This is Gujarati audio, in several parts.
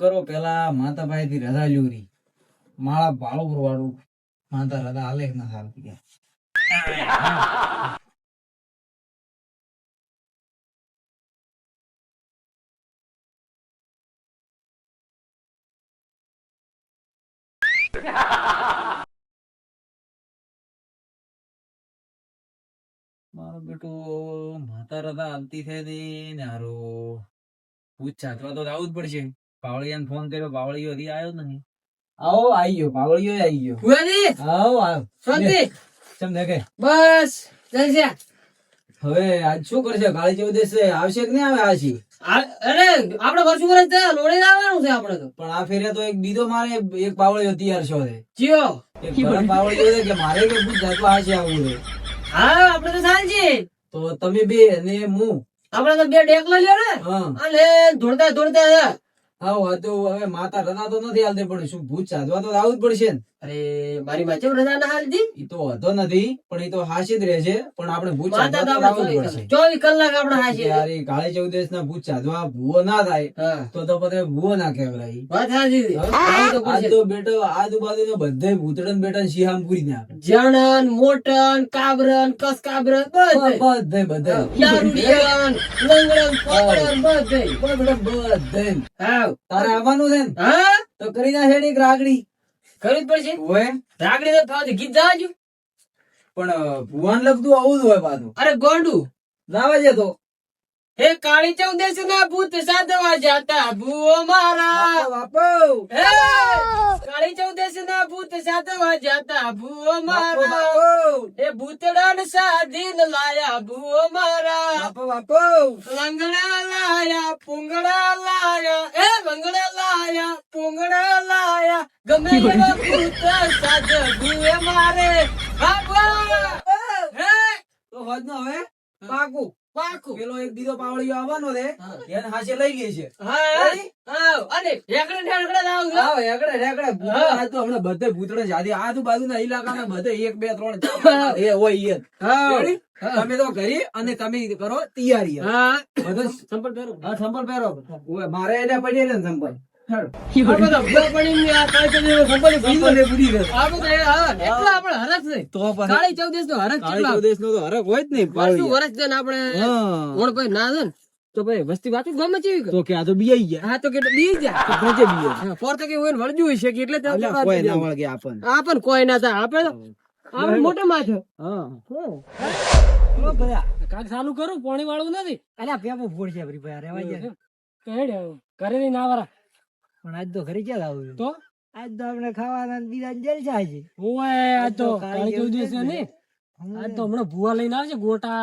કરો, પેલા માતા પાસે થી રજા જોરી માળા ભાળો વાળું માતા રજા હાલે ના કે મારો બેટો, માતા રજા આવતી થઈ ને ને હારો પૂછ છાતવા તો જવું જ પડશે. પાવળિયાને ફોન કર્યો પાવળિયો હજી આવ્યો નહીં. આવો આવી ગયો પાવળિયો આવી ગયો. ભુવાજી આવો આવ. શાંતિ? ચમ દેખે? બસ જલસા હવે આજ શું કરશે? કાળી ચૌદશ આવશે કે નહીં આવે? આશી આ- અરે આપણે વર્ષું વર્ષ છે લોડે આવવાનું છે આપણે તો. પણ આ ફેરે તો એક બીજો મારે એક પાવળિયો તૈયાર છો છે જીઓ. એક પાવળિયો છે કે મારે કે પૂછ જાતવા આશે આવવું છે? હા આપણે તો સાંજે તો તમે બે અને હું. આપણે તો બે ડેકલા લ્યો ને. હા. અને દોડતા દોડતા. હા વાતો હવે માતા રતા તો નથી હાલતી પણ શું ભૂત સાધવા તો આવવું જ પડશે ને. અરે મારી માચે રજા ના હાલતી ઈ તો વધો નથી પણ એ તો જ રહે છે પણ આપણે ભૂત ચોવીસ કલાક આપણે હાચી યાર કાળી ચૌદેશ ના ભૂત સાધવા ભૂવો ના થાય તો તો પછી ભૂવો ના કહેવાય. વાત તો આજ તો બેટો આજુબાજુ બધે ભૂતડન બેટન શિહામ પૂરી ના જણન મોટન કાબરન કસ કાબરન બધે બધે. બધે દારૂડિયન લંગડન પોકડન બધે. બધે બધે. હા તારે આવવાનું છે ને? હા? તો કરી ના હેડી રાગડી. કરવી જ પડશે? હોય રાગડી તો થવાથી ગીત જાજો પણ ભુવાન લગતું આવું જ હોય પાછું. અરે ગોંડું. લાવે છે તો. હે કાળી ચૌદેશ ના ભૂત સાધવા જાતા ભૂઓ મારા. બાપો હે કાળી ચૌદેશ ના ભૂત સાધવા જાતા ભૂઓ મારા. હે ભૂતડાન સાધીન લાયા ભૂઓ મારા. બાપો બાપો લંગડા લાયા પુંગડા લાયા. એ લંગડા લાયા પુંગડા લાયા. ગમે એવા ભૂત સાધ ભૂએ મારે. બાપો હે તો હોજ નો હવે પાકું. પેલો એક બીજો પાવળિયો આવવાનો હા. એને હાશે લઈ ગઈ છે. તમે તો કરી અને તમે કરો તૈયારી. હવે. હા. બધું સંપલ પહેરો. સંપલ પહેરો. મારે એને પડી ને સંપલ. બધા બધા તો નહીં ભાઈ ના છે ને? તો ભાઈ વસ્તી વાતું ગમે છે તો કે આ તો બીઆઈ ગયા. હા તો કે બી જાય પહોંચે બીએ. હા, તો કે હોય ને હોય છે કે એટલે કોઈ ના વળગે આપણને. આ કોઈ ના થાય. આપણે મોટા માં છે. હા. કાક ચાલુ કરું પાણી વાળું નથી. અલ્યા, ભેપો ફોડ છે. ઘરે ની ના વાળા પણ આજ તો ઘરે ક્યાં લાવું તો? આજ તો આપણે ખાવાના બીજા જલસા છે ઓય આજ તો કાળી ચૌદશ છે ને. આજ તો હમણાં ભૂવા લઈને આવશે ગોટા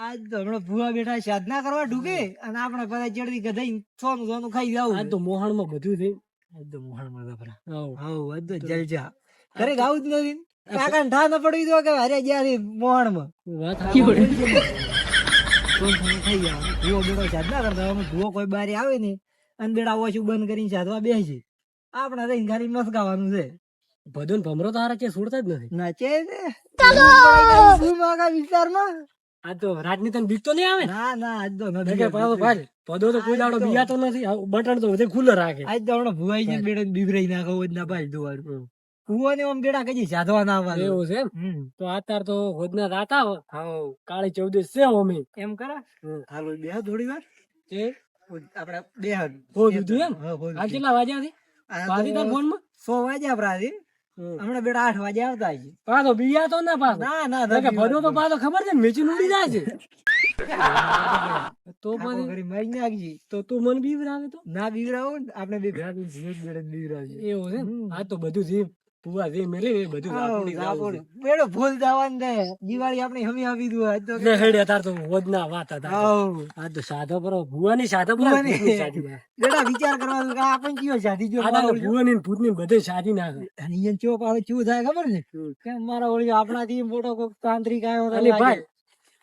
આજ તો હમણાં ભૂવા બેઠા સાધના કરવા ઢૂકે અને આપણે બધા ચડતી ગધાઈ સોનું સોનું ખાઈ જાવ આજ તો મોહણમાં બધું થઈ આજ તો મોહણમાં ગભરા હાઉ આજ તો જલસા ઘરે ગાવું જ નથી કાકા ઠા ન પડી દો કે અરે જ્યાં મોહણમાં વાત વળી. થઈ ભૂવો બેઠો સાધના કરતા ભૂવો કોઈ બારે આવે ને અને બેડા ઓછું બંધ કરીને સાધવા બેસી. આપણે રહીને ખાલી મસ્કાવાનું છે. બધું ભમરો તો હારા છે છોડતા જ નથી. નાચે ને. શું માગા વિસ્તારમાં? આ તો રાજનીતિ બીક તો નહીં આવે ના? ના આજ તો કે નથી પાછો ભાઈ પદો તો કોઈ દાડો બિયાતો નથી બટન તો બધે ખુલ્લો રાખે. આજ તો હમણાં ભુવાઈ છે બેડે બીભરાઈ નાખો જ ના ભાઈ દુવાડું ભુવો ને આમ બેડા કજી સાધવા ના આવવાનું એવું છે તો આતાર તો હોદના રાતા હો. કાળી ચૌદશ છે અમે એમ કરા? હાલો બે થોડી વાર. આપડે બે હો દીધું એમ આ કેટલા વાગ્યા થી? પાછી તાર ફોનમાં સો વાગ્યા પ્રાથી હમણાં બેડા આઠ વાગે આવતા છે પાછો બિયા તો ના પાછો? ના ના તો પાછો ખબર છે ને? મેચી ઉડી જાય છે. તો પછી ઘરી મારી નાખજી. તો તું મને બીવરાવે તો? ના બીવરાવો આપણે બે ભેગા થઈને બેડે બીવરાવજે એવું છે આ તો બધું જે પુવા જે મેલે એ બધું રાપોડી બેડો ભૂલ જવાન દે. દિવાળી આપણી હમી આવી દઉં આજ તો હેડે તાર તો હોદના વાત હતા. હાઉ. આ તો સાધો પર ભુવાની સાધો પરો. બેટા વિચાર કરવા કે આપણ કયો સાધી જો આ ભુવાની ભૂતની બધે સાધી નાખે અહીંયા ચો પાછો ચેવું થાય ખબર ને? કે મારા ઓળી આપણાથી મોટો કોક તાંત્રિક આવ્યો અને ભાઈ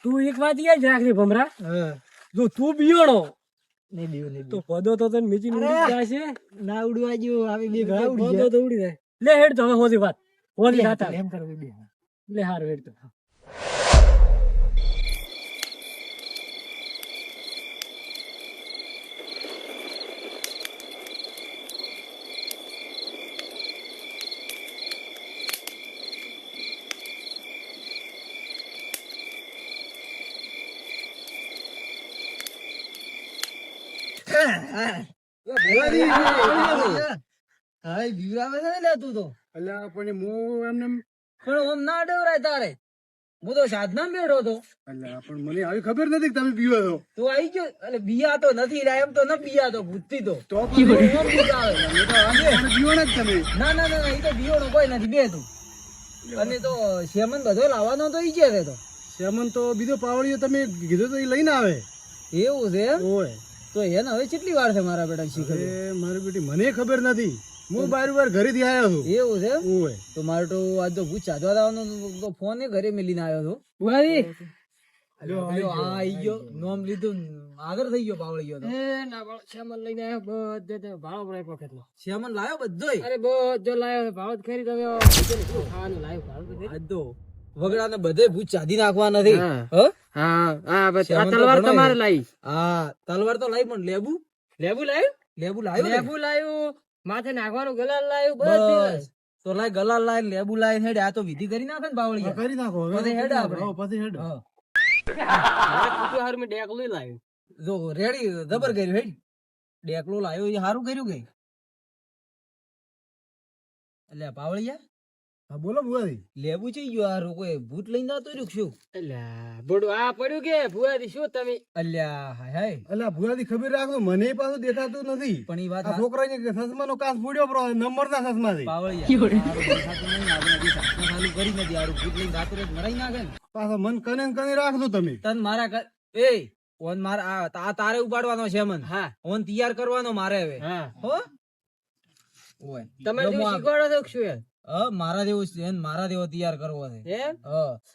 તું એક વાત યાદ રાખજે ભમરા. જો તું બિયોડો નહીં બિયો નહીં તો પદો તો તને મીચી! ઉડી જાય છે ના ઉડવા જો આવી બે ભેળા ઉડી પદો જાય. તો ઉડી જાય. ले हेड तो होली बात होली हाथ हम कर भी नहीं ले हार हेड तो હાય બીવરાવે છે ને તું તો. અલ્યા પણ હું એમને પણ ઓમ ના ડવરાય તારે. હું તો સાધના બેઠો હતો. એટલે પણ મને આવી ખબર નથી કે તમે પીવો છો. તું આવી ગયો? એટલે બીયા તો નથી રહ્યા એમ તો ન બીયા તો ભૂતતી તો. તો પીવાના જ તમે. ના ના ના એ તો બિયોનો કોઈ નથી બે તું. અને તો શેમન બધો લાવવાનો તો ઈ છે તો. શેમન તો બીજો પાવડીઓ તમે કીધું તો એ લઈને આવે. એવું છે ઓય. તો એને હવે કેટલી વાર છે મારા બેટા શીખે મારી બેટી મને ખબર નથી. હું બાર બાર ઘરેથી આવ્યો છું. એવું છે ઓય. તો મારે તો આજ તો ભૂત ચાદવા દાવાનો તો ફોન એ ઘરે મેલીને આવ્યો હતો બુઆજી હેલો આ આઈ ગયો. નોમ લીધું આગળ થઈ ગયો પાવળી ગયો એ ના બાળો શ્યામન લઈને આવ્યો બધે તે ભાળો પડે વખતનો શ્યામન લાયો બધો અરે બધો લાયો ભાવ જ ખરી તમે. ખાવાનું લાયો ભાવ બધો. વગડાને બધે ભૂત સાધી નાખવા નથી તલવાર તમારે લાવી હા તલવાર તો લાવી પણ લેબુ? લેબુ લાવ્યું લેબુ લાવ્યું લેબુ લાવ્યું માથે નાખવાનું ગલાલ લાવ્યું બસ. તો લાય ગલાલ લાય લેબુ લાય હેડ આ તો વિધિ કરી નાખે ને બાવળી કરી નાખો હવે પછી હેડ આપણે. પછી હેડ. હારું મેં ડેકલું લાવ્યું. જો રેડી જબર કર્યું હેડ. ડેકલું લાયો એ હારું કર્યું કે. એટલે પાવળિયા હા બોલો ભુવાજી. લેવું છે ગયો આ કોઈ ભૂત લઈને આવતો રહ્યું કે અલ્યા બોડું આ પડ્યું કે? ભુવાજી શું તમે? અલ્યા હાય હાય. અલ્યા ભુવાજી ખબર રાખજો મને પાછું દેખાતું નથી. પણ એ વાત આ છોકરાને સસમાનો કાચ ફૂડ્યો પ્રો નંબરના સસમાથી. ચાલુ કરી નથી આરું ભૂત લઈને જાતું રહે મરાઈ નાખે ને પાછો મન કને કને રાખજો તમે. તન મારા એ ઓન મારા આ તારે ઉપાડવાનો છે મન. હા. ઓન તૈયાર કરવાનો મારે હવે. હા. હો? ઓય તમે શીખવાડો છો શું મારા જેવું છે મારા જેવો તૈયાર કરવો છે.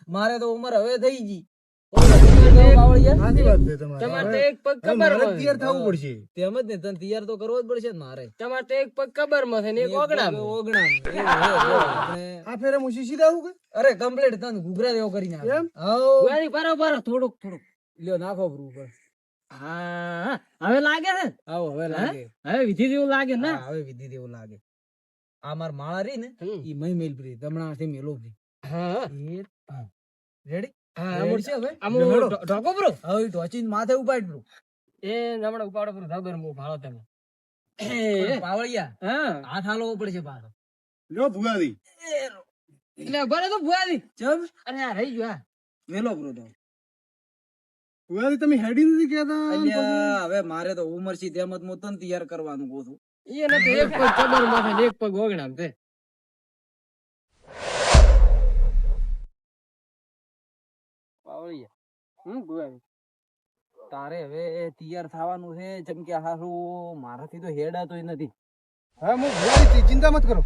મારે તો ઉંમર હવે થઈ ગઈ. બાવળિયા સાચી વાત છે તમારી. તમારે તો હવે- એક પગ હવે કબર મારે જ તૈયાર થવું પડશે. તેમ જ ને તને તૈયાર તો કરવો જ પડશે ને મારે. તમારે તો એક પગ કબરમાં છે ને એક ઓગણા ઓગણામ. એવું હે, એવું. આપણે- આ ફેરે હું શીશી દાવું અરે કમ્પ્લીટ તને ઘૂઘરા જેવો કરી નાખે? થોડુંક થોડુંક. લ્યો નાખો ઉપર. હા હવે લાગે છે હવે લાગે. હવે વિધિ જેવું લાગે ને? હવે વિધિ જેવું લાગે. આ માર માળા રહી ને. ઈ મય મેલ પ્રી દમણા થી મેલો પ્રી હા. રેડી હા હવે? આમ ઢોકો બ્રો હવે ઈ માથે ઉપાડ બ્રુ એ હમણાં ઉપાડો બ્રો ધબર મુ ભાળો તમે. પાવળિયા. હા. હાથ હાલવો પડશે પાછો. લ્યો ભુઆજી એટલે તો ભુવાજી જમ અરે આ રહી ગયો વેલો બ્રો તો. ભુઆજી તમે હેડી નથી કહેતા? હવે મારે તો ઉમર છે તેમ જ હું તને તૈયાર કરવાનું કહું છું. એને તો એક પગ કબરમાં ને એક પગ ઓગણા છે પાવળિયા હમ તારે હવે તૈયાર થવાનું છે જેમ કે હારું મારાથી તો હેડાતોય નથી હા હું ચિંતા મત કરો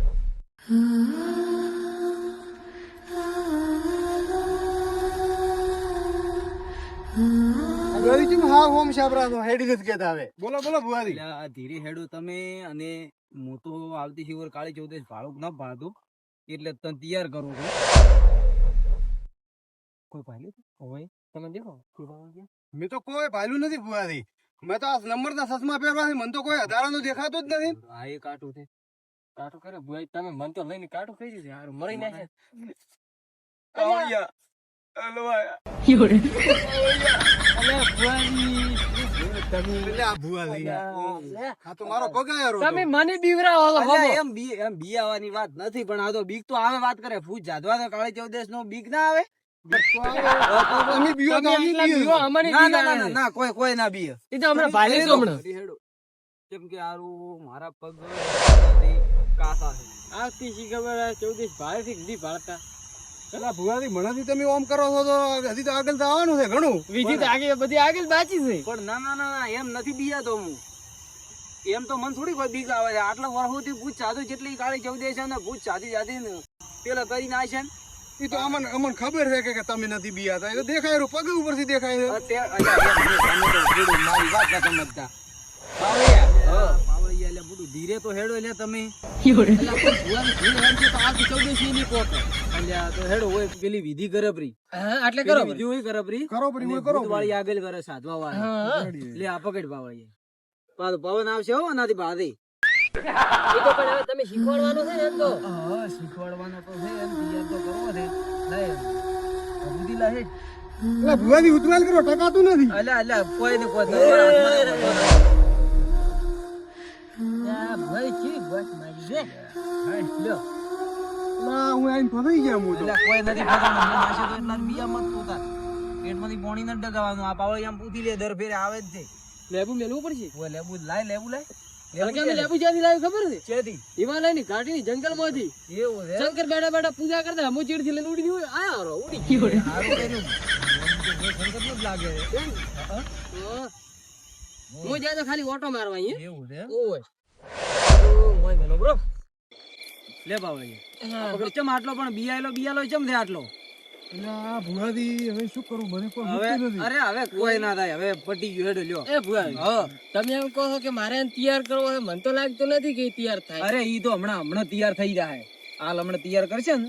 હા હોમ શાબરા તો હેડી નથી કહેતા હવે. બોલો બોલો ભુઆજી આ ધીરે હેડો તમે અને હું તો આવતી શિવર કાળી ચૌદશ ભાડું ના પાડતું એટલે તને તૈયાર કરું છું. કોઈ પાડ્યું હોય તમે દેખો મેં તો કોઈ ભાલ્યું નથી ભુઆજી મેં તો આ નંબરના સસમા પહેરવા મને તો કોઈ હજારાનું દેખાતું જ નથી. એ કાટું છે. કરે ભુવાજી તમે મન તો લઈને દીધું હારું મરી નાખે. તમે મને બીવરાવો. એમ એમ વાત નથી પણ આ તો બીક તો આવે વાત કરે ફૂટ જાદવા તો કાળી ચૌદશ નો બીક ના આવે? ના કોઈ કોઈ ના બી એ તો હમણાં ભાલી હમણાં. કેમ કે આરું મારા પગ કાસા છે. આવતી શી ખબર આ ભાઈ થી ભાળતા. અલા ભુવાથી મનાથી તમે ઓમ કરો છો તો હજી તો આગળ તો આવવાનું છે ઘણું. વિધિ તો આગળ બધી આગળ બાકી છે. પણ ના ના ના એમ નથી બીયાતો હું. એમ તો મને થોડી કોઈ બીક આવે છે. આટલા વર્ષોથી ભૂત સાધુ જેટલી કાળી ચૌદશ છે ને ભૂત સાધી સાધી ને પેલા કરીને આવે છે ને. એ તો અમને અમને ખબર છે કે- તમે નથી બીયાતા એ તો દેખાય રહ્યું. પગ ઉપરથી દેખાય છે. મારી વાત ના સમજતા. ધીરે તો હેડો એટલે તમે તો હેડો હોય પેલી વિધિ કરે પ્રી હા એટલે કરો વિધિ હોય કરે પ્રી કરો પરી અને હું કરો વાળી આગળ કરે સાધવા વાળી. હા. આ પકડ પાવળિયા પાછો પવન આવશે હો એનાથી બાધી એ તો પણ હવે તમે શીખવાડવાનું છે ને એમ તો. શીખવાડવાનો તો છે એમ તૈયાર તો કરવો છે. બુદ્ધિ લા હે. ભુવાજી ઉતવાલ કરો ટકાતું નથી. અલ્યા અલ્યા કોઈ ને કોઈ લે લાય શંકર બેઠા બેઠા પૂજા કરતા હું ચીડથી લઈને ઉડી ગયું આયા ઉડી ગયો લાગે છે. હા? જાય તો ખાલી ઓટો મારવા અહીંયા એવું છે મેલો બ્રો લે પકડ ચમ આટલો પણ બિયાયેલો બિયાલો ચમ છે આટલો? આ હવે શું કરું? મને કોઈ હવે અરે હવે કોઈ ના થાય. હવે પટી ગયું હેડો લ્યો. એ ભુવા તમે એમ કહો કે મારે તૈયાર કરવો મને તો લાગતું નથી કે તૈયાર થાય. અરે ઈ તો હમણાં હમણાં તૈયાર થઈ જાય. હાલ હમણાં તૈયાર કરશે ને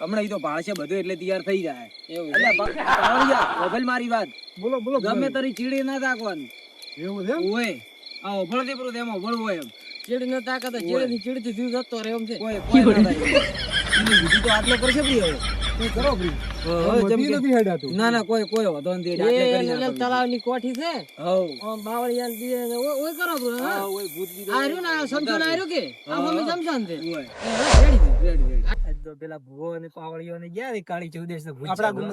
હમણાં ઈ તો ભાળશે બધું એટલે તૈયાર થઈ જાય. એવું. મારી વાત. બોલો બોલો ગમે તારી ચીડી ના રાખવાની એવું છે? ઓય આ ઓભળથી પૂરું તેમાં ઓભળ હોય એમ. ચીડ ન તાકાત ચીડથી ચીડથી જીવ જતો રહે એમ છે. કોઈ કોઈ ના થાય. તો આટલો કરશે ભઈ હવે. શું કરો ભઈ? ના ના કોઈ કોઈ વાંધો નથી એટલે. તળાવની કોઠી છે. ઓય કરો હા. ઓય ભૂત બીજો ને કે? આ મમ્મી રેડી રેડી. આજ તો પેલા ભૂવો અને ગયા ને કાળી ચૌદશ તો ભૂત આપણા ગુમત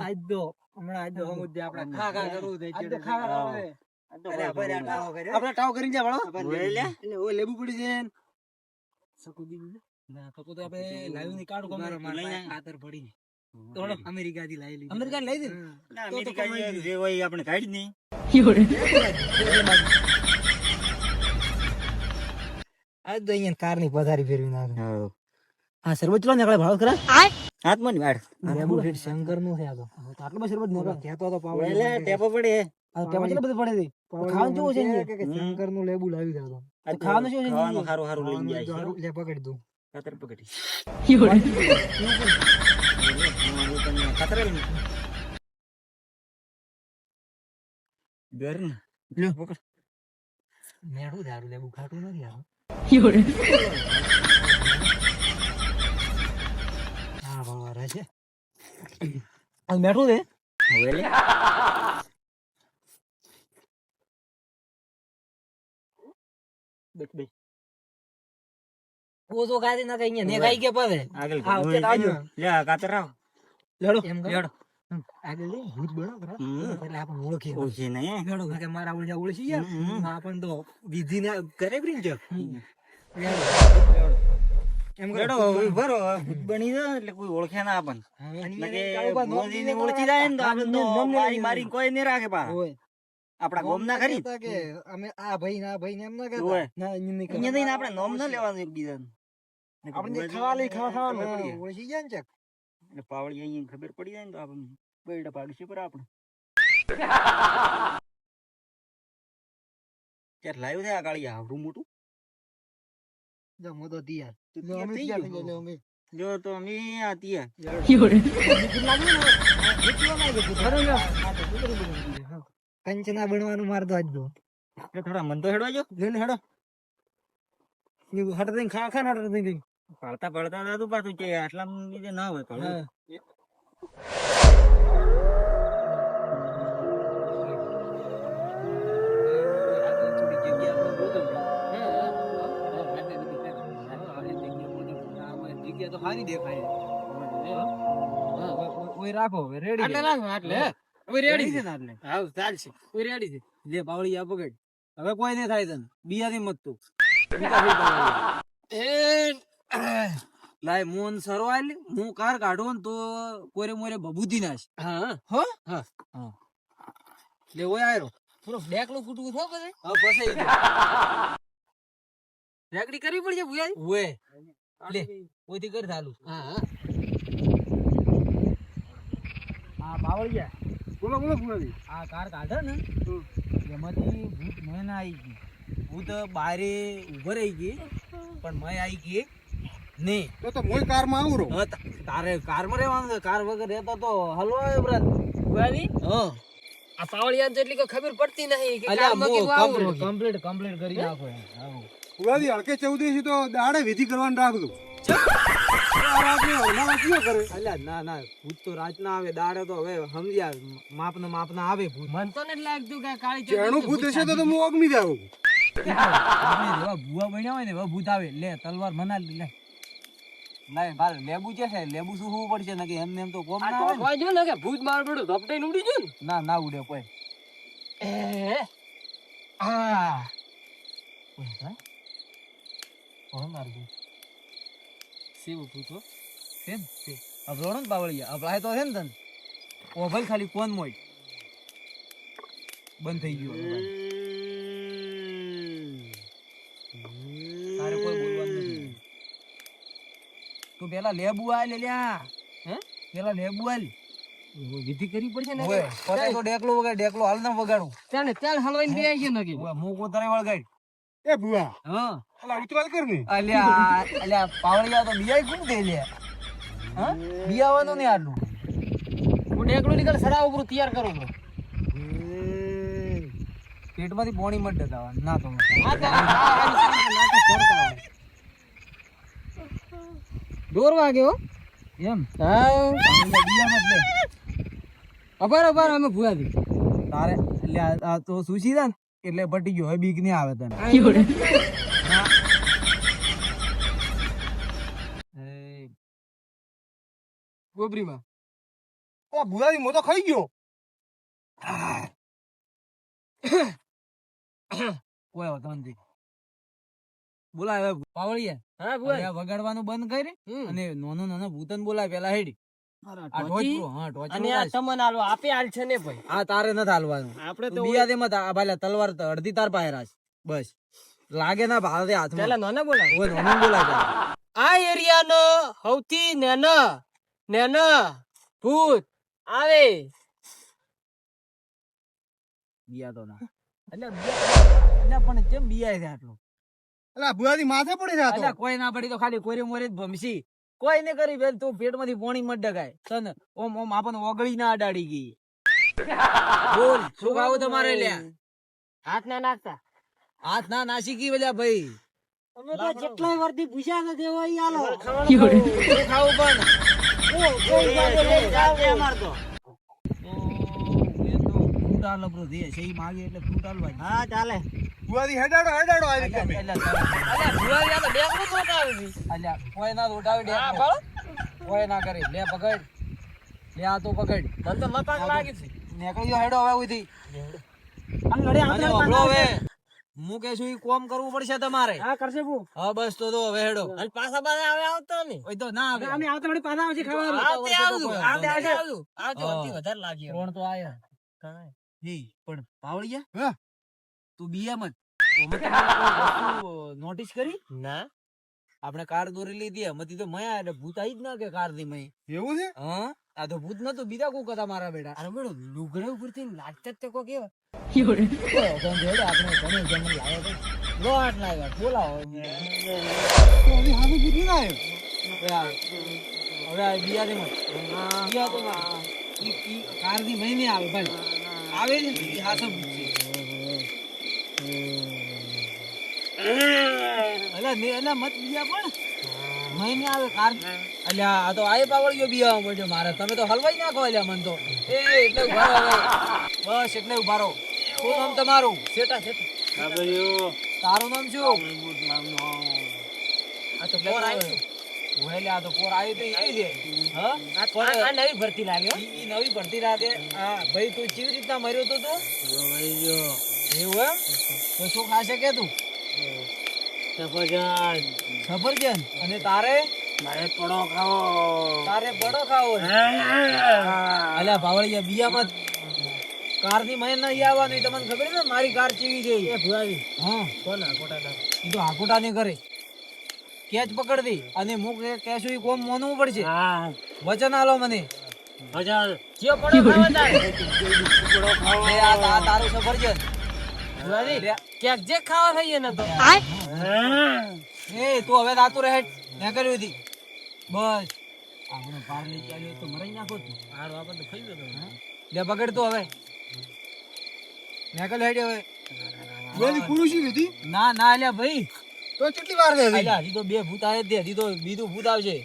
આજ તો હમણાં આજ તો ખા ખા કરવું ચેડે. ખા ખા આપણે ટાવો કરીને જા વાળો. લેબુ પડી ને. ના, તો તો આપણે કાઢું. ખાતર પડી. લીધી. દીધી? આજ તો અહીંયા કારની પથારી ફેરવી નાખે. હા, શરબત ચલો નીકળે ભાવ ખરા? અરે બહુ શંકર શંકરનું છે આ તો. આટલો બધું શરબત કહેતો હતો પાવડે ટેપો કેટલું બધું પડે છે? ખાવાનું કેવું છે અહીંયા? કે શંકરનું લેબુ લાવી દો તો. તો ખાવાનું શું છે ખાવાનું જો હારું લે પકડી દઉં. મેઠું છે હારું, લેબુ ખાટું નથી હારું. હા, ભગવાન રહે છે. મેઠું છે? બેઠ, બેઠ. ઓછો ખાધી નાખે અહીંયા, ને ખાઈ આવજો. લેડો, લેડો. હમ, આગળ ભૂત બનો ખરા. એટલે આપણને ઓળખી. લેડો, કારણ કે મારા ઓળખ્યા ઓળખી ગયા. આપણને તો વિધિ ના કરે બી ને એમ કરો. બની જાય એટલે કોઈ ઓળખે ના કે ઓળખી જાય ને તો આપણે તો મારી મારી કોઈ ને રાખે પા. આપણા ગોમ ના કરી કે અમે આ ભાઈ ના ભાઈ ને એમ ના કહેતા. ના, અહીંયા નહીં અહીંયા જઈને આપણે નોમ ના લેવાનું એકબીજાનું. આપણે જે ખાવા લઈ ખાવા ખાવાનું ઓળખી ગયા ને ચક. એટલે પાવડી અહીંયા ખબર પડી જાય ને તો આપણને બૈડા પાડશે પર આપણે. ત્યારે લાવ્યું છે આ ગાડી આવડું મોટું? જો હું તો તૈયાર. અમે જો અમે તૈયાર તૈયાર થઈ થઈ ગયા, ગયું. અમે. જો તો અમે આ ત્યાં કંચના બનવાનું મારે તો આજ દો એટલે થોડા મન તો હેડવા જો જોઈને હેડો હટ દઈ ખા ખા ને હટ દઈ પાડતા પાડતા દાદુ પાછું કે આટલા બીજે ના હોય પાડું. હા. રાખો રેડી આટલે રાખો, આટલે, હે. હવે રેડી છે. આટલે હાવ, ચાલશે. હવે રેડી છે. લે પાવળી આ પકડ. હવે કોઈ નહીં થાય તને. બિયાથી મત તું. લાય મોન સરવાય હું કાર કાઢો ને તો કોરે મોરે બબૂતી નાશ. હા, હો? હા. હા. લે ઓય આયરો. થોડું ડેકલું ફૂટવું થો પછી. હા ફસાઈ રેકડી કરવી પડશે ભુયાજી. લે કર ચાલુ હા, હા. હા પાવળિયા બોલો બોલો ફુવાજી. આ કાર કાઢે ને એમાંથી ભૂત મેં ના આવી ગઈ. ભૂત બારે ઊભો રહી ગઈ પણ મેં આવી ગઈ ને. તો તો મોય કારમાં આવું રહું. તારે કારમાં રહેવાનું છે કાર વગર રહેતો તો હલવો આવે બ્રત. ભુયાજી, હા. આ પાવળિયાને જેટલી કોઈ ખબર પડતી નહીં કે અલ્યા કારમાં કેવું આવું કમ્પ્લીટ કમ્પ્લીટ કરી નાખો. ફુવાજી, હળકે ચૌદશી તો દાડે વિધિ કરવાનું રાખજો. હું તલવાર મના બાર લેબુ છે લેબુ શું પડશે ને કે એમને એમ તો કોમ ના આવે ને. ભૂત માર પડ્યું ધપટાઈને ઉડી ગયું ના ના ઉડે કોઈ આ કોણ મારું ભૂત હો. કેમ? છે અભળો ને પાવળિયા અભળાય તો છે ને તને? ઓ ભાઈ ખાલી કોણ મોય? બંધ થઈ ગયો તારે કોઈ બોલવાનું નથી. તું પેલા લેબુ આ લે લ્યા. હે? પેલા લેબુ આલી. વિધિ કરવી પડશે ને પતે તો ડેકલો વગાડ ડેકલો હાલ ના વગાડું. ત્યાં ને ત્યાં હલવાઈને બે છે નકી હું કો તને વળગાડ. એ ભુવા. હા. અલા ઉતવાલ કર ને અલ્યા અલ્યા પાવળિયા તો બિયાય કોણ દે લે? હા? બિયાવાનું ને આટલું હું ડેકડું નીકળ સરા ઉપર તૈયાર કરું પેટમાંથી પોણી મત ના તો. દોર વાગ્યો એમ? હા. બિયા મત લે અભાર અભાર અમે ભૂયાથી તારે એટલે આ તો સુશી ને એટલે પટી ગયો. હવે બીક નહીં આવે તને. ગોબરીમાં. ઓ ભુવાજી મો તો ખાઈ ગયો. કોઈ વાંધો નથી. બોલાય હવે. હા હવે વગાડવાનું બંધ કરી અને નાનો નાનો ભૂતન બોલાય પેલા હેડી. તલવાર અડધી તાર પાસે બસ. લાગે ના ભાવે હાથમાં. પેલા નોને બોલા ઓય નોને બોલાય. આ એરિયાનો સૌથી નેના નેના ભૂત આવે. બિયા તો ના. એટલે એટલે પણ કેમ બિયાય છે આટલો? એટલે ભુવાજી માથે પડી જા એટલે કોઈ ના પડી તો ખાલી કોરી મોરે જ ભમસી કોઈ ને કરી બેન તું પેટમાંથી પોણી મત ડગાય. તને ઓમ ઓમ આપણ ઓગળી ના અડાડી ગઈ. બોલ શું ખાવું તમારે લ્યા? હાથ ના નાખતા. હાથ ના નાસી ગઈ પેલા ભાઈ. અમે તો જેટલા પૂછ્યા છે તેવો ઈ આલો ખાવું પણ. કોઈ જાતે લઈ જાવ ને અમાર તો. ફ્રૂટ બ્રો દે છે ઈ માગે એટલે ફ્રૂટ આલવા હા ચાલે. ભુવાજી હેડાડો હેડાડો આવી તમે. અલ્યા ભુવાજી આ તો ડેકડું ખોટા આવે અલ્યા કોઈ ના ઉઠાવી દે હા બોલો કોઈ ના કરી. લે પકડ. લે આ તો પકડ. તને તો લપાક લાગે છે. નીકળી હેડો હવે ઉધી લડે હવે હું કે છું કોમ કરવું પડશે તમારે. હા કરશે બુ હા બસ તો તો હવે હેડો. અને પાછા પાછા આવે આવતો ને ઓય તો ના આવે. અમે આવતા વળી પાછા આવજે ખાવા આવતે આવજો, આવતે આવજો. આવજો અતિ વધારે લાગી કોણ તો આયા. ઈ પણ પાવળિયા? હા. તું બીયા મત કોઈ નોટિસ કરી? ના. આપણે કાર દોરી લીધી એમાંથી તો મયા એટલે ભૂત આઈ જ ના કે કારથી મય. એવું છે? હા? આ તો ભૂત નતું બીજા કોક હતા મારા બેટા અરે બેડો ઉપરથી લાગતા તે કોક એવા. ઓય, ઓગણ જોડે આપણે ઘણી જમીન લાવ્યો તો. લો આટ લાવ્યા બોલાવો તો હજી હાથે કીધી ના આવ્યો. હવે આ હવે આ બિયા દે મત બિયા તો ના ઈ ઈ કારથી મય નહીં આવે ભાઈ આવે ને અલા અલા મત બીયા પણ મહિને આવે કાર? અલ્યા આ તો આય પાવળિયો બીયા પડ્યો મારે. તમે તો હલવાઈ નાખો અલ્યા મન તો. એ એટલે ઊભા રહો બસ એટલે ઊભા રહો. શું નામ તમારું? શેટા શેટા તારું નામ શું? આ તો પોર આવ્યું આ તો પોર આવ્યું તો ઈ છે. હા? આ નવી ભરતી લાગે ઈ નવી ભરતી લાગે. હા ભાઈ તું કેવી રીતના મર્યો તો તું? એવું એમ? તો શું ખાશે કે તું? સફરજન. અને તારે? મારે પડો ખાવો. તારે પડો ખાવો અલ્યા ભાવળિયા બિયામાં કારની મહેન નહીં આવવાની તમને ખબર ને? મારી કાર ચીવી છે એ ભુવાજી હા. કોણ આકોટા ના ઈ તો આકોટા ને કરે. કેચ પકડતી અને મુક કેશું ઈ કોમ મોનવું પડશે. હા. વચન આલો મને. વચન. જે પડો ખાવો તારે લે આ આ તારું સફરજન. ભુવાજી ક્યાંક જે ખાવા થઈએ ને તો. એ તું હવે દાતું રહે ને કર્યું હતી બસ. આપણો પાર લઈ ચાલ્યો તો મરાઈ નાખો તું. પાર આપણે તો ખાઈ ગયો લે બગડ તું હવે. મેકલ હેડ હવે. બોલી કુરુશી લીધી ના ના અલ્યા ભાઈ. તો કેટલી વાર થઈ અલ્યા હજી તો બે ભૂત આવે જ છે. હજી તો બીજું ભૂત આવશે.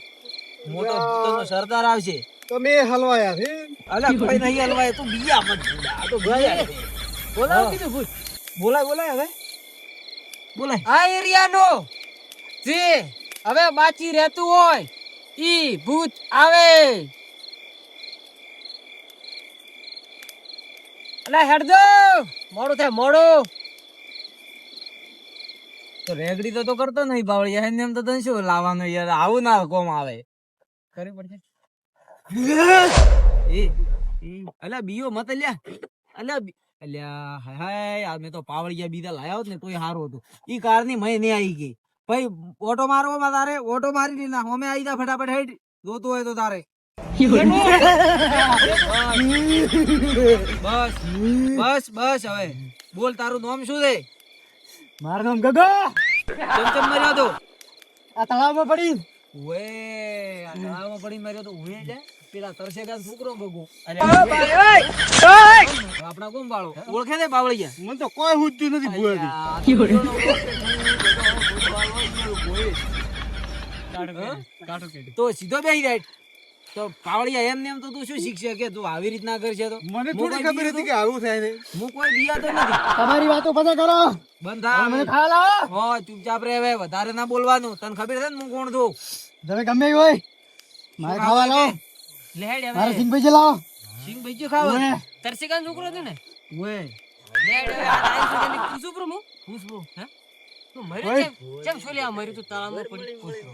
મોટો ભૂતનો સરદાર આવશે. તો મેં હલવાયા છે. અલ્યા કોઈ નહીં હલવાય તું બીજા મત ભૂલા. આ તો બીજા બોલાવ કીધું ભૂત. બોલાય બોલાય હવે. બોલાય. આ એરિયાનો જે હવે બાકી રહેતું હોય ઈ ભૂત આવે. અલા હેડજો. મોડું થાય મોડું. તો રેગડી તો તો કરતો નહીં બાવળિયા એને એમ તો તને શું લાવવાનું યાર? આવું ના કોમ આવે. કરી પડશે. એ એ અલ્યા બીયો મત લ્યા. અલા અલ્યા હાય હાય આ મેં તો પાવળિયા બીજા લાયા ને તોય સારું હતું. ઈ કારની મય નહીં આવી ગઈ. ભાઈ ઓટો મારવો માં તારે? ઓટો મારી ના હોમે આવી જા ફટાફટ હેડ જોતું હોય તો તારે. બસ બસ બસ હવે. બોલ તારું નામ શું છે? મારું નામ ગગો. ચમ ચમ મર્યો તો. આ તળાવમાં પડી. ઉવે આ તળાવમાં પડીને મર્યો તો પેલા તરસેગા છોકરો બગો અરે. આપણા કોમ વાળો ઓળખે છે બાવળિયા? મને તો કોઈ હુજતું નથી છોકરોનો તો સીધો બેહી રાઈટ તો પાવળિયા એમ ને એમ તો તું શું શીખશે કે તું આવી રીતના કરશે તો? મને થોડી ખબર હતી કે આવું થાય છે. હું કોઈ બિયા તો નથી. તમારી વાતો પતા કરો. બંધ થા. મને ખાવા લાવો. હો ચૂપચાપ રહે હવે. વધારે ના બોલવાનું. તને ખબર છે ને હું કોણ છું? તમે ગમે હોય. મારે ખાવા લાવો. લે હવે. મારે સિંગ ભાઈ લાવો સિંગ ભજીયો ખાવા ઓવે. છોકરો છે ને ઓવે. લે હવે આ તારી છોકરાની ખુશું પ્રો હું ખુશબુ હે તું મર્યો કેમ કેમ છોલી આ મર્યું તું તળાવમાં પડી ખુશબુ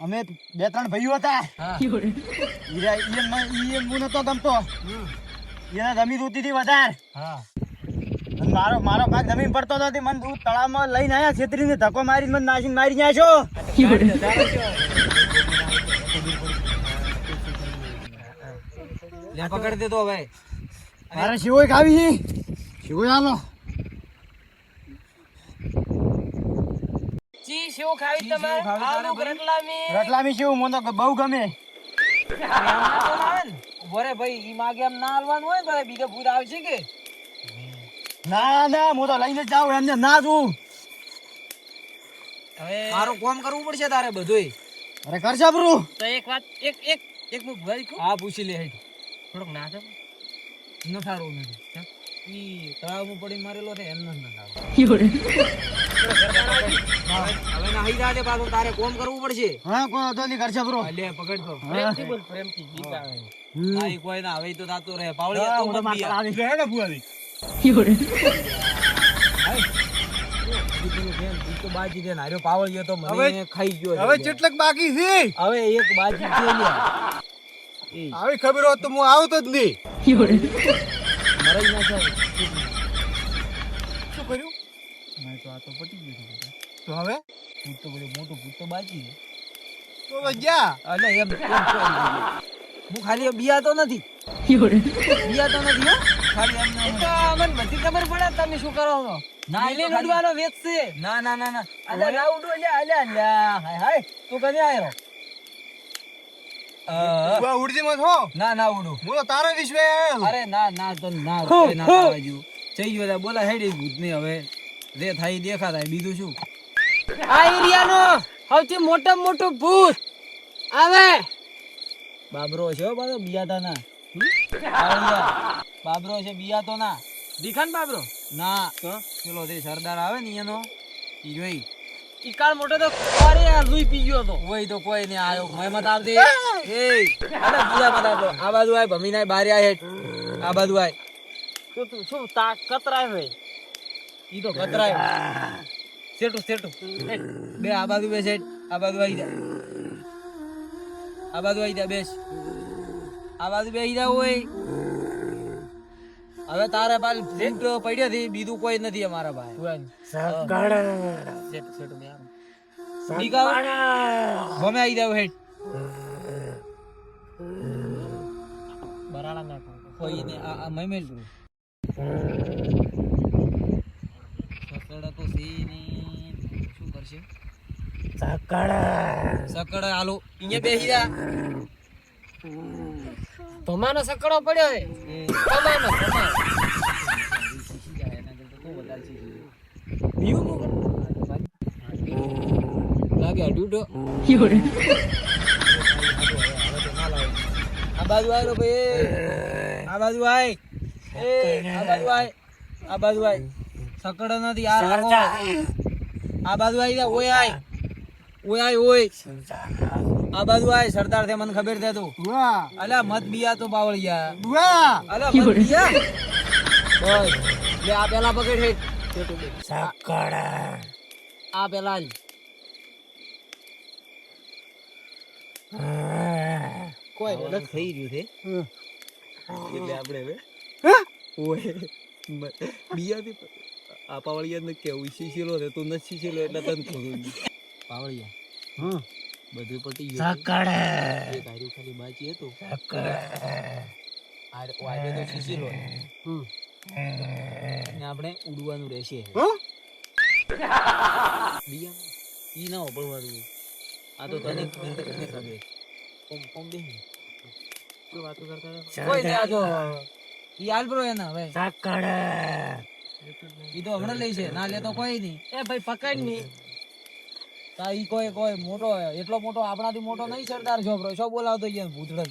અમે બે ત્રણ ભાઈઓ હતા ઈરા ઈ એમ ઈ નતો ગમતો. એને જમીન ઉતી હતી વધારે હા મારો મારો ભાગ જમીન પડતો નથી મને તું તળાવમાં લઈને આયા છેતરીને ધક્કો મારીને મને નાસીને મારી જાય છો લે પકડ દે તો હવે. મારે શિવોય ખાવી છે. શિવોય હાલો ચી સેવ ખાવી તમારે. આલુ રટલામી. રટલામી શિવ મને તો બહુ ગમે. બોરે ભાઈ ઈ માગે એમ ના હાલવાનું હોય તો બીજો ભૂત આવશે કે? ના ના હું તો લઈને જાઉં એમને ના હવે મારું કામ કરવું પડશે તારે બધુંય. અરે કરશે બરું તો એક વાત એક એક એક હું ભાઈ હા પૂછી લે હેડ થોડોક નાખે થાય ન સારું નથી? ઈ તળાવમાં પડી મારેલો છે એમ નથી ના હવે હવે ના હઈ જાડે પાછું તારે કોમ કરવું પડશે. હા કોઈ વાંધો નહીં કરશે બ્રો લે પકડ તો. પ્રેમથી બોલ પ્રેમથી બીક આવે આઈ કોઈ ના હવે તો થાતું રહે. પાવળી તો મત બિયા. આવી ગયા ને ભૂવાથી યોડે તો બાજી દે ને હાર્યો પાવળિયો તો મને ખાઈ ગયો હવે કેટલક બાકી છે? હવે એક બાજી છે આવી ખબર હોત તો હું આવતો જ નહીં. શું કર્યું? મેં તો આ તો પટી ગયું છે તો હવે? ભૂત તો બધું મોટું ભૂત તો બાકી છે. તો ગયા? અલે એમ. હું ખાલી બિયા તો નથી. બિયાતો નથી હો. ખાલી એમ ને એમ. બધી ખબર પડે તમે શું કરો છો. ના એ તો ખાલી- વેચ છે. ના ના ના ના. અલ્યા ના ઉડો અલ્યા અલ્યા અલ્યા હાય હાય. તું કદી આયો? ઉડજી મત હો ના ના ઉડું. હું તો તારા વિશ્વે અરે ના ના તો ના ના આવજો. જઈ ગયો બોલા હેડી ભૂત નહીં હવે. જે થાય દેખા થાય બીજું શું? આ એરિયાનો સૌથી મોટો મોટું ભૂત આવે. બાબરો છે હો બાબરો બિયાતા ના આવડિયા. બાબરો છે બિયાતો ના દીખાન બાબરો? ના. પેલો તે સરદાર આવે ને એનો ઈ જોઈ. ઈકાળ મોટો તો કોરે આ લુઈ પી ગયો તો ઓય તો કોઈ ને આયો. મય મત આવતી એ! અરે બીજા મત આવતો આ બાજુ આય ભમી નાય બારે આય હેઠ. આ બાજુ આય. શું તું શું તા કતરાય હોય? ઈ તો કતરાય સેટું સેટું. બે આ બાજુ બેસ હેઠ. આ બાજુ આઈ જા. આ બાજુ આઈ જા બેસ. આ બાજુ બેસી જા ઓય. હવે તારે પાલ ફૂટ પડ્યો થી બીજું કોઈ નથી અમારા ભાઈ. ગમે આવી જાવ હેઠ બરાડા ના કોઈ ને આ આ મહેમેલ કરું સકડા તો સી ની. શું કરશે? સકડ હાલો અહીંયા બેસી જા. તમાનો સકડો પડ્યો હે. એ. તમાનો તમાનો શીશી જાય એના કરતા તો વધારે શીશી જાય. બીવું લાગે અડૂડો. આ બાજુ આવ્યો ભાઈ આ બાજુ આય. એ આ બાજુ આય. આ બાજુ આય. સકડો નથી આ રાખો આ બાજુ આઈ જા ઓય આય. ઓય આય ઓય. આ બાજુ આય સરદાર છે મને ખબર છે તું. વાહ. અલ્યા મત બિયા તો બાવળિયા. વાહ. અલા મત બિયા. બસ લે આ પેલા પકડ હેઠ આ પેલા કોઈ અલગ થઈ રહ્યું છે. એટલે આપણે હવે ઓય બિયાથી આ પાવળિયા ને કેવું શીશેલો છે તું નથી શીશેલો એટલે તને ખબર પાવળિયા હમ. બધું પટી ગયું એક હાર્યું ખાલી બાકી હતું. આ વાગે તો શીશેલો હમ. ને આપણે ઉડવાનું રહેશે. હં? ઈ ના ઓપડવાનું આ તો તને તને ખબર ઓમ ઓમ દે ને શું વાતો કરતા કોઈ નહીં આ ઈ હાલ બ્રો એના હવે ઈ તો હમણાં લઈ છે ના લે તો કોઈ નહીં. એ ભાઈ પકડની. તા ઈ કોઈ કોઈ મોટો એટલો મોટો આપણાથી મોટો નહીં સરદાર છોકરો. શું બોલાવતો ગયા ભૂતડન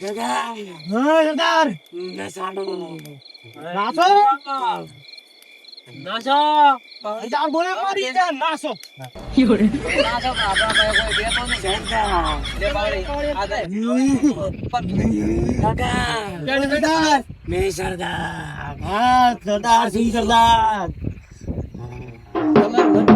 સરદાર. નાસો. નાસો. જાણ બોલે મારી જા નાસો. સરદાર. મેં સરદાર. હા સરદાર. સિંહ સરદાર એ